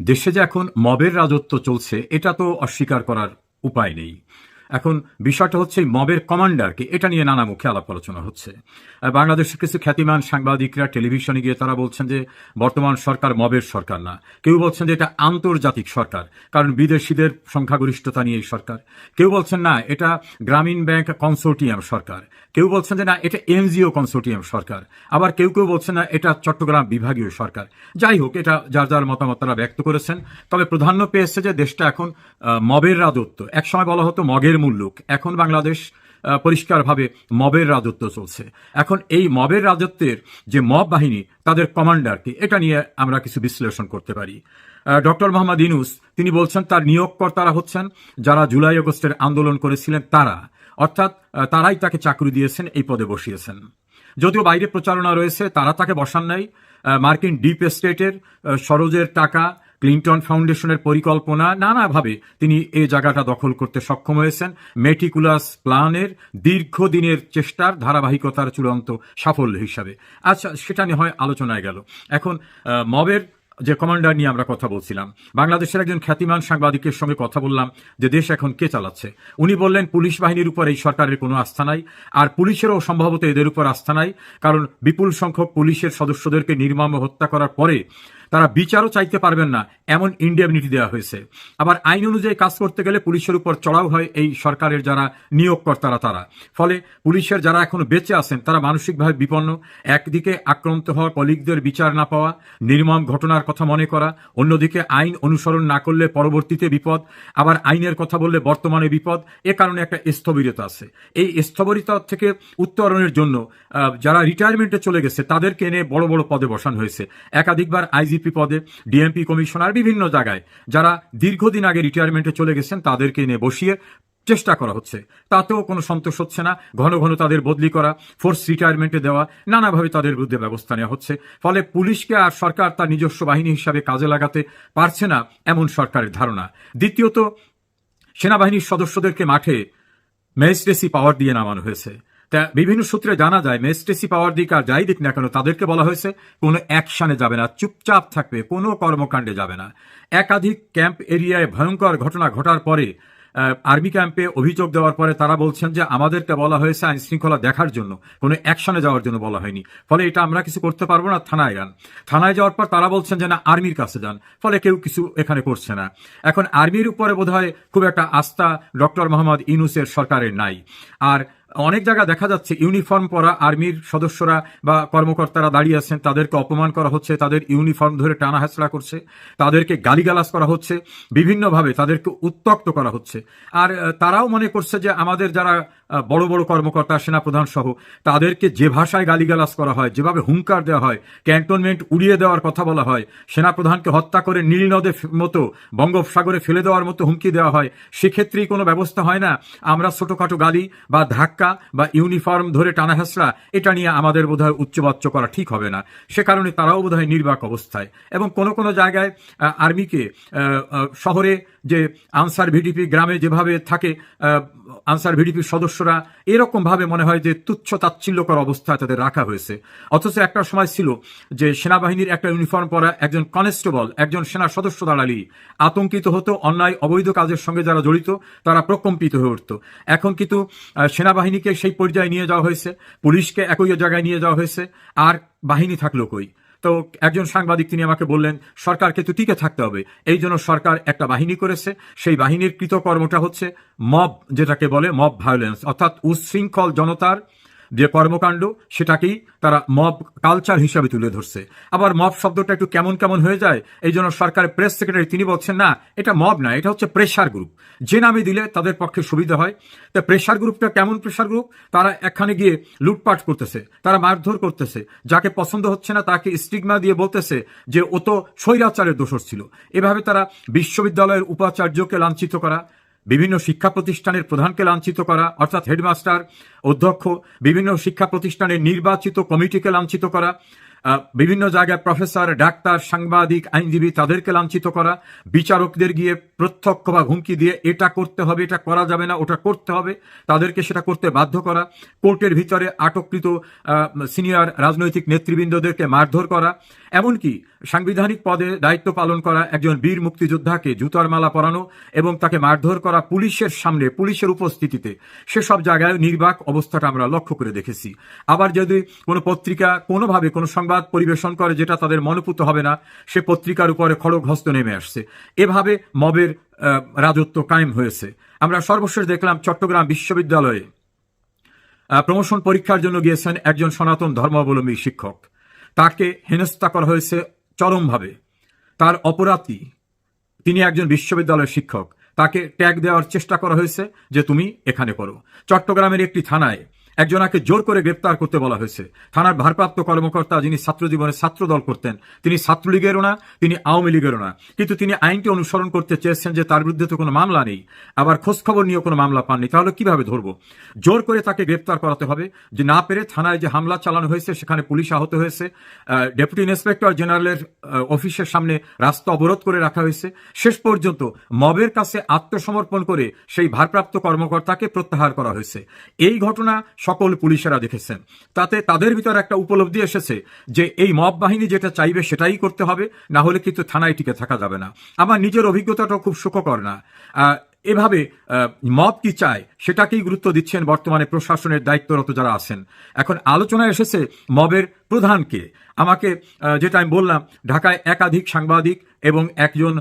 দেশে যে এখন মবের রাজত্ব চলছে এটা তো অস্বীকার করার উপায় নেই। এখন বিষয়টা হচ্ছে মবের কমান্ডারকে এটা নিয়ে নানা মুখে আলাপ আলোচনা হচ্ছে। আর বাংলাদেশের কিছু খ্যাতিমান সাংবাদিকরা টেলিভিশনে গিয়ে তারা বলছেন যে, বর্তমান সরকার মবের সরকার না। কেউ বলছেন যে, এটা আন্তর্জাতিক সরকার, কারণ বিদেশিদের সংখ্যাগরিষ্ঠতা নিয়ে এই সরকার। কেউ বলছেন, না, এটা গ্রামীণ ব্যাংক কনসোর্টিয়াম সরকার। কেউ বলছেন যে, না, এটা এনজিও কনসোর্টিয়াম সরকার। আবার কেউ কেউ বলছেন, না, এটা চট্টগ্রাম বিভাগীয় সরকার। যাই হোক, এটা যার যার মতামত তারা ব্যক্ত করেছেন। তবে প্রাধান্য পেয়েছে যে, দেশটা এখন মবের রাজত্ব। একসময় বলা হতো মগের মুল্লুক এখন বাংলাদেশ পরিষ্কারভাবে মবের রাজত্ব চলছে। এখন এই মবের রাজত্বের যে মব বাহিনী তাদের কমান্ডারকে এটা নিয়ে আমরা কিছু বিশ্লেষণ করতে পারি। ডক্টর মোহাম্মদ ইনুস তিনি বলছেন তার নিয়োগকর্তারা হচ্ছেন যারা জুলাই আগস্টের আন্দোলন করেছিলেন তারা। অর্থাৎ তারাই তাকে চাকরি দিয়েছেন এই পদে বসিয়েছেন। যদিও বাইরে প্রচারণা রয়েছে তারা তাকে বসান নাই। মার্কিন ডিপ এস্টেটের আহ, সরোজের টাকা ক্লিন্টন ফাউন্ডেশনের পরিকল্পনা নানাভাবে তিনি এই জায়গাটা দখল করতে সক্ষম হয়েছেন। মেটিকুলাস প্ল্যানের দীর্ঘদিনের চেষ্টার ধারাবাহিকতার চূড়ান্ত সাফল্য হিসাবে। আচ্ছা সেটা নিয়ে হয় আলোচনায় গেল। এখন মবের যে কমান্ডার নিয়ে আমরা কথা বলছিলাম, বাংলাদেশের একজন খ্যাতিমান সাংবাদিকের সঙ্গে কথা বললাম যে দেশ এখন কে চালাচ্ছে। উনি বললেন, পুলিশ বাহিনীর উপর এই সরকারের কোনো আস্থা নাই, আর পুলিশেরও সম্ভবত এদের উপর আস্থা নাই, কারণ বিপুল সংখ্যক পুলিশের সদস্যদেরকে নির্মম হত্যা করার পরে তারা বিচারও চাইতে পারবেন না, এমন ইন্ডিয়াবিলিটি দেওয়া হয়েছে। আবার আইন অনুযায়ী কাজ করতে গেলে পুলিশের উপর চড়াও হয় এই সরকারের যারা নিয়োগকর্তারা তারা। ফলে পুলিশের যারা এখনও বেঁচে আছেন, তারা মানসিকভাবে বিপন্ন। একদিকে আক্রান্ত হওয়া কলিগদের বিচার না পাওয়া, নির্মম ঘটনার কথা মনে করা, অন্যদিকে আইন অনুসরণ না করলে পরবর্তীতে বিপদ, আবার আইনের কথা বললে বর্তমানে বিপদ, এ কারণে একটা স্থবিরতা আছে। এই স্থবিরতা থেকে উত্তরণের জন্য যারা রিটায়ারমেন্টে চলে গেছে, তাদেরকে এনে বড় বড় পদে বসানো হয়েছে। একাধিকবার আইজিপি পদে ডিএমপি কমিশনার বিভিন্ন জায়গায়, যারা দীর্ঘদিন আগে রিটায়ারমেন্টে চলে গেছেন, তাদেরকে এনে বসিয়ে চেষ্টা করা হচ্ছে। তাতেও কোনো সন্তোষ হচ্ছে না। ঘন ঘন তাদের বদলি করা ফোর্স রিটায়ারমেন্টে দেওয়া, নানাভাবে তাদের বিরুদ্ধে ব্যবস্থা নেওয়া হচ্ছে। ফলে পুলিশকে আর সরকার তার নিজস্ব বাহিনী হিসাবে কাজে লাগাতে পারছে না এমন সরকারের ধারণা। দ্বিতীয়ত, সেনাবাহিনীর সদস্যদেরকে মাঠে ম্যাজিস্ট্রেসি পাওয়ার দিয়ে নামানো হয়েছে। তা বিভিন্ন সূত্রে জানা যায় ম্যাজিস্ট্রেসি পাওয়ার দিক আর যাই দিক না কেন তাদেরকে বলা হয়েছে, কোনো অ্যাকশানে যাবে না, চুপচাপ থাকবে, কোনো কর্মকাণ্ডে যাবে না। একাধিক ক্যাম্প এরিয়ায় ভয়ঙ্কর ঘটনা ঘটার পরে আর্মি ক্যাম্পে অভিযোগ দেওয়ার পরে তারা বলছেন যে আমাদেরকে বলা হয়েছে আইন শৃঙ্খলা দেখার জন্য, কোনো অ্যাকশনে যাওয়ার জন্য বলা হয়নি। ফলে এটা আমরা কিছু করতে পারব না, থানায় যান। থানায় যাওয়ার পর তারা বলছেন যে না, আর্মির কাছে যান, ফলে কেউ কিছু এখানে করছে না। এখন আর্মির উপরে বোধহয় খুব একটা আস্থা ডক্টর মোহাম্মদ ইনুসের সরকারের নাই। আর অনেক জায়গা দেখা যাচ্ছে, ইউনিফর্ম পরা আর্মির সদস্যরা বা কর্মকর্তারা দাঁড়িয়ে আছেন, তাদেরকে অপমান করা হচ্ছে, তাদের ইউনিফর্ম ধরে টানা হেঁচড়া করছে, তাদেরকে গালিগালাজ করা হচ্ছে, বিভিন্নভাবে তাদেরকে উত্তক্ত করা হচ্ছে। আর তারাও মনে করছে যে আমাদের যারা বড় বড় কর্মকর্তা, সেনাপ্রধান সহ, তাদেরকে যে ভাষায় গালিগালাজ করা হয়, যেভাবে হুঙ্কার দেওয়া হয়, ক্যান্টনমেন্ট উড়িয়ে দেওয়ার কথা বলা হয়, সেনাপ্রধানকে হত্যা করে নীল নদে ফে- মতো, বঙ্গোপসাগরে ফেলে দেওয়ার মতো হুমকি দেওয়া হয়, সেক্ষেত্রেই কোনো ব্যবস্থা হয় না। আমরা ছোটোখাটো গালি বা ধাক্কা বা ইউনিফর্ম ধরে টানা হেঁচড়া এটা নিয়ে আমাদের বোধহয় উচ্চবাচ্য করা ঠিক হবে না। সে কারণে তারাও বোধহয় নির্বাক অবস্থায়। এবং কোনো কোনো জায়গায় আর্মিকে শহরে যে আনসার ভিডিপি গ্রামে যেভাবে থাকে আনসার ভিডিপির সদস্যরা এরকম ভাবে মনে হয় যে তুচ্ছ তাচ্ছিল্যকর অবস্থায় তাদের রাখা হয়েছে। অথচ একটা সময় ছিল যে সেনাবাহিনীর একটা ইউনিফর্ম পরা একজন কনস্টেবল একজন সেনা সদস্য দাঁড়ালি আতঙ্কিত হতো অন্যায় অবৈধ কাজের সঙ্গে যারা জড়িত তারা প্রকম্পিত হয়ে উঠত। এখন কিন্তু আহ, সেনাবাহিনীকে সেই পর্যায়ে নিয়ে যাওয়া হয়েছে, পুলিশকে একই জায়গায় নিয়ে যাওয়া হয়েছে, আর বাহিনী থাকল কই? তো একজন সাংবাদিক তিনি আমাকে বললেন, সরকারকে তো টিকে থাকতে হবে। এই জন্য সরকার একটা বাহিনী করেছে। সেই বাহিনীর কৃতকর্মটা হচ্ছে মব যেটাকে বলে মব ভায়োলেন্স অর্থাৎ উচ্ছৃঙ্খল জনতার যে কর্মকাণ্ড সেটাকেই তারা মব কালচার হিসাবে তুলে ধরছে। আবার মব শব্দটা একটু কেমন কেমন হয়ে যায়, এই জন্য সরকারের প্রেস সেক্রেটারি তিনি বলছেন, না, এটা মব না এটা হচ্ছে প্রেশার গ্রুপ যে নামে দিলে তাদের পক্ষে সুবিধা হয়। তা প্রেশার গ্রুপটা কেমন প্রেশার গ্রুপ তারা এখানে গিয়ে লুটপাট করতেছে, তারা মারধর করতেছে। যাকে পছন্দ হচ্ছে না তাকে স্টিগমা দিয়ে বলতেছে যে ও তো স্বৈরাচারের দোষর ছিল। এভাবে তারা বিশ্ববিদ্যালয়ের উপাচার্যকে লাঞ্ছিত করা বিভিন্ন শিক্ষা প্রতিষ্ঠানের প্রধানকে লাঞ্ছিত করা, অর্থাৎ হেডমাস্টার, অধ্যক্ষ, বিভিন্ন শিক্ষা প্রতিষ্ঠানের নির্বাচিত কমিটিকে লাঞ্ছিত করা বিভিন্ন জায়গায় প্রফেসর, ডাক্তার, সাংবাদিক, আইনজীবী তাদেরকে লাঞ্ছিত করা, বিচারকদের গিয়ে প্রত্যক্ষ বা হুমকি দিয়ে এটা করতে হবে, এটা করা যাবে না, ওটা করতে হবে, তাদেরকে সেটা করতে বাধ্য করা, কোর্টের ভিতরে আটককৃত সিনিয়র রাজনৈতিক নেতৃবৃন্দদেরকে মারধর করা, এমনকি সাংবিধানিক পদে দায়িত্ব পালন করা একজন বীর মুক্তিযোদ্ধাকে জুতার মালা পরানো এবং তাকে মারধর করা পুলিশের সামনে, পুলিশের উপস্থিতিতে, সেসব জায়গায় নির্বাক অবস্থাটা আমরা লক্ষ্য করে দেখেছি। আবার যদি কোনো পত্রিকা কোনোভাবে কোনো সংবাদ পরিবেশন করে যেটা তাদের মনোপুত হবে না, সে পত্রিকার উপরে খড়গহস্ত নেমে আসছে। এভাবে মবের রাজত্ব কায়েম হয়েছে। আমরা সর্বশেষ দেখলাম চট্টগ্রাম বিশ্ববিদ্যালয়ে প্রমোশন পরীক্ষার জন্য গিয়েছেন একজন সনাতন ধর্মাবলম্বী শিক্ষক। তাকে হেনস্থা করা হয়েছে চরমভাবে। তার অপরাধী, তিনি একজন বিশ্ববিদ্যালয়ের শিক্ষক, তাকে ট্যাগ দেওয়ার চেষ্টা করা হয়েছে যে তুমি এখানে করো চট্টগ্রামের একটি থানায় একজনাকে জোর করে গ্রেপ্তার করতে বলা হয়েছে। থানার ভারপ্রাপ্ত কর্মকর্তা যিনি ছাত্র জীবনে ছাত্র দল করতেন, তিনি ছাত্রলীগেরও না, তিনি আওয়ামী লীগেরও না। কিন্তু তিনি আইনটি অনুসরণ করতে চেয়েছেন যে তার বিরুদ্ধে তো কোনো মামলা নেই। আবার খোঁজখবর নিয়েও কোনো মামলা পাননি। তাহলে কীভাবে ধরবো? জোর করে তাকে গ্রেপ্তার করাতে হবে। যে না পেরে থানায় যে হামলা চালানো হয়েছে, সেখানে পুলিশ আহত হয়েছে। ডেপুটি ইন্সপেক্টর জেনারেলের অফিসের সামনে রাস্তা অবরোধ করে রাখা হয়েছে। শেষ পর্যন্ত মবের কাছে আত্মসমর্পণ করে সেই ভারপ্রাপ্ত কর্মকর্তাকে প্রত্যাহার করা হয়েছে। এই ঘটনা সকল পুলিশেরা দেখেছেন। তাতে তাদের ভিতর একটা উপলব্ধি এসেছে যে এই মব বাহিনী যেটা চাইবে সেটাই করতে হবে, না হলে কিন্তু থানায় টিকে থাকা যাবে না। আমার নিজের অভিজ্ঞতাটাও খুব সুখকর না। এভাবে মব কি চায় সেটাকেই গুরুত্ব দিচ্ছেন বর্তমানে প্রশাসনের দায়িত্বরত যারা আছেন। এখন আলোচনায় এসেছে মবের প্রধানকে। আমাকে যেটা আমি বললাম, ঢাকায় একাধিক সাংবাদিক এবং একজন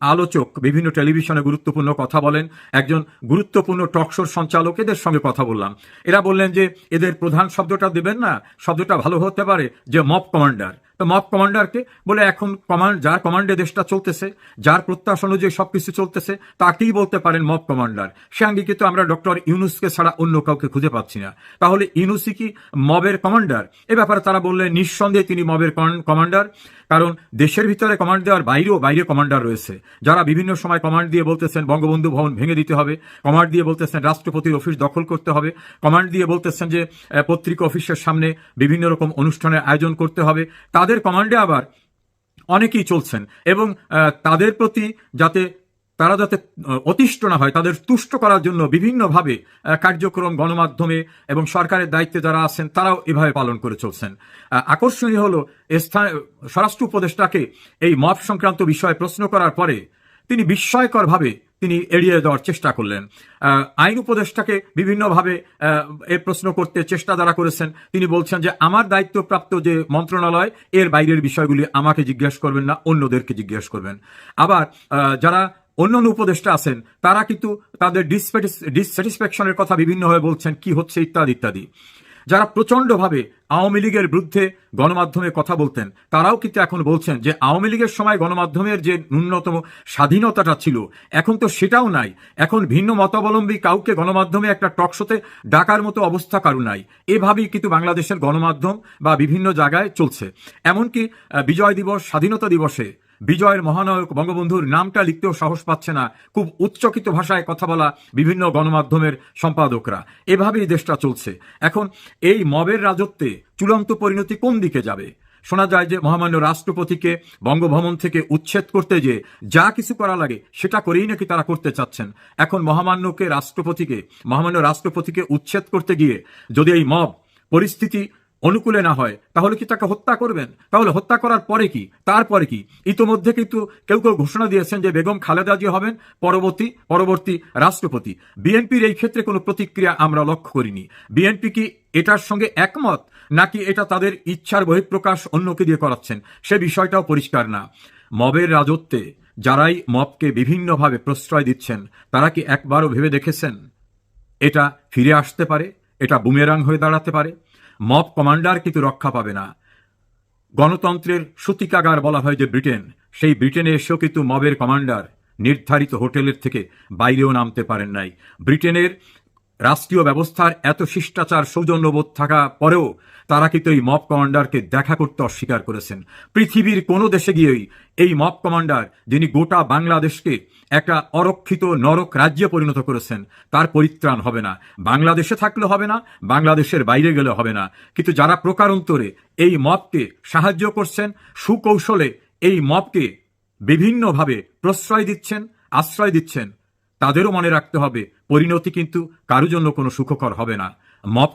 আলোচক বিভিন্ন টেলিভিশনে গুরুত্বপূর্ণ কথা বলেন, একজন গুরুত্বপূর্ণ টকশোর সঞ্চালক এদের সঙ্গে কথা বললাম। এরা বললেন যে, এদের প্রধান শব্দটা দেবেন না, শব্দটা ভালো হতে পারে যে মব কমান্ডার। মব কমান্ডারকে বলে, এখন কমান্ড যার কমান্ডে দেশটা চলতেছে, যার প্রত্যাশা অনুযায়ী সব কিছু চলতেছে, তাকেই বলতে পারেন মব কমান্ডার সে আঙ্গিকে তো আমরা ডক্টর ইউনুসকে ছাড়া অন্য কাউকে খুঁজে পাচ্ছি না। তাহলে ইউনুসি কি মবের কমান্ডার এ ব্যাপারে তারা বললেন নিঃসন্দেহে তিনি মবের কমান্ডার কারণ দেশের ভিতরে কমান্ড দেওয়ার বাইরেও বাইরে কমান্ডার রয়েছে। যারা বিভিন্ন সময় কমান্ড দিয়ে বলতেছেন, বঙ্গবন্ধু ভবন ভেঙে দিতে হবে কমান্ড দিয়ে বলতেছেন রাষ্ট্রপতির অফিস দখল করতে হবে কমান্ড দিয়ে বলতেছেন যে পত্রিকা অফিসের সামনে বিভিন্ন রকম অনুষ্ঠানের আয়োজন করতে হবে, তাদের কমান্ডে আবার অনেকেই চলছেন এবং তাদের প্রতি যাতে তারা যাতে অতিষ্ঠ না হয়, তাদের তুষ্ট করার জন্য বিভিন্নভাবে কার্যক্রম, গণমাধ্যমে এবং সরকারের দায়িত্বে যারা আছেন, তারাও এভাবে পালন করে চলছেন। আকর্ষণীয় হলো স্থান, স্বরাষ্ট্র উপদেষ্টাকে এই মব সংক্রান্ত বিষয়ে প্রশ্ন করার পরে তিনি বিস্ময়করভাবে তিনি এড়িয়ে দেওয়ার চেষ্টা করলেন। আইন উপদেষ্টাকে বিভিন্নভাবে এ প্রশ্ন করতে চেষ্টা যারা করেছেন, তিনি বলছেন যে, আমার দায়িত্বপ্রাপ্ত যে মন্ত্রণালয়, এর বাইরের বিষয়গুলি আমাকে জিজ্ঞেস করবেন না, অন্যদেরকে জিজ্ঞেস করবেন। আবার যারা অন্যান্য উপদেষ্টা আছেন, তারা কিন্তু তাদের ডিসস্যাটিসফ্যাকশনের কথা বিভিন্নভাবে বলছেন, কি হচ্ছে ইত্যাদি ইত্যাদি। যারা প্রচণ্ডভাবে আওয়ামী লীগের বিরুদ্ধে গণমাধ্যমে কথা বলতেন, তারাও কিন্তু এখন বলছেন যে আওয়ামী লীগের সময় গণমাধ্যমের যে ন্যূনতম স্বাধীনতাটা ছিল, এখন তো সেটাও নাই। এখন ভিন্ন মতাবলম্বী কাউকে গণমাধ্যমে একটা টকশোতে ডাকার মতো অবস্থা কারও নাই। এভাবেই কিন্তু বাংলাদেশের গণমাধ্যম বা বিভিন্ন জায়গায় চলছে। এমনকি বিজয় দিবস, স্বাধীনতা দিবসে বিজয়ের মহানায়ক বঙ্গবন্ধুর নামটা লিখতেও সাহস পাচ্ছে না। খুব উচ্চকিত ভাষায় কথা বলা বিভিন্ন গণমাধ্যমের সম্পাদকরা। এভাবেই দেশটা চলছে। এখন এই মবের রাজত্বে চূড়ান্ত পরিণতি কোন দিকে যাবে? শোনা যায় যে মহামান্য রাষ্ট্রপতিকে বঙ্গভবন থেকে উচ্ছেদ করতে যে যা কিছু করা লাগে সেটা করেই নাকি তারা করতে চাচ্ছেন। এখন মহামান্যকে রাষ্ট্রপতিকে, মহামান্য রাষ্ট্রপতিকে উচ্ছেদ করতে গিয়ে যদি এই মব পরিস্থিতি অনুকূলে না হয়, তাহলে কি তাকে হত্যা করবেন? তাহলে হত্যা করার পরে কি? তারপরে কি? ইতোমধ্যে কিন্তু কেউ কেউ ঘোষণা দিয়েছেন যে বেগম খালেদা জিয়া হবেন, পরবর্তী পরবর্তী রাষ্ট্রপতি। বিএনপির এই ক্ষেত্রে কোনো প্রতিক্রিয়া আমরা লক্ষ্য করিনি। বিএনপি কি এটার সঙ্গে একমত, নাকি এটা তাদের ইচ্ছার বহিঃপ্রকাশ অন্যকে দিয়ে করাচ্ছেন? সে বিষয়টাও পরিষ্কার না। মবের রাজত্বে যারাই মবকে বিভিন্নভাবে প্রশ্রয় দিচ্ছেন, তারা কি একবারও ভেবে দেখেছেন? এটা ফিরে আসতে পারে? এটা বুমেরাং হয়ে দাঁড়াতে পারে? মব কমান্ডার কিন্তু রক্ষা পাবে না। গণতন্ত্রের সূতিকাগার বলা হয় যে ব্রিটেন, সেই ব্রিটেনে এসেও কিন্তু মবের কমান্ডার নির্ধারিত হোটেলের থেকে বাইরেও নামতে পারেন নাই। ব্রিটেনের রাষ্ট্রীয় ব্যবস্থার এত শিষ্টাচার, সৌজন্যবোধ থাকা পরেও তারা কিন্তু এই মব কমান্ডারকে দেখা করতে অস্বীকার করেছেন। পৃথিবীর কোনো দেশে গিয়েই এই মব কমান্ডার যিনি গোটা বাংলাদেশকে একটা অরক্ষিত নরক রাজ্যে পরিণত করেছেন, তার পরিত্রাণ হবে না। বাংলাদেশে থাকলে হবে না, বাংলাদেশের বাইরে গেলে হবে না। কিন্তু যারা প্রকারান্তরে এই মবকে সাহায্য করছেন, সুকৌশলে এই মবকে বিভিন্নভাবে প্রশ্রয় দিচ্ছেন, আশ্রয় দিচ্ছেন, তাদেরও মনে রাখতে হবে, পরিণতি কিন্তু কারও জন্য কোনো সুখকর হবে না। মব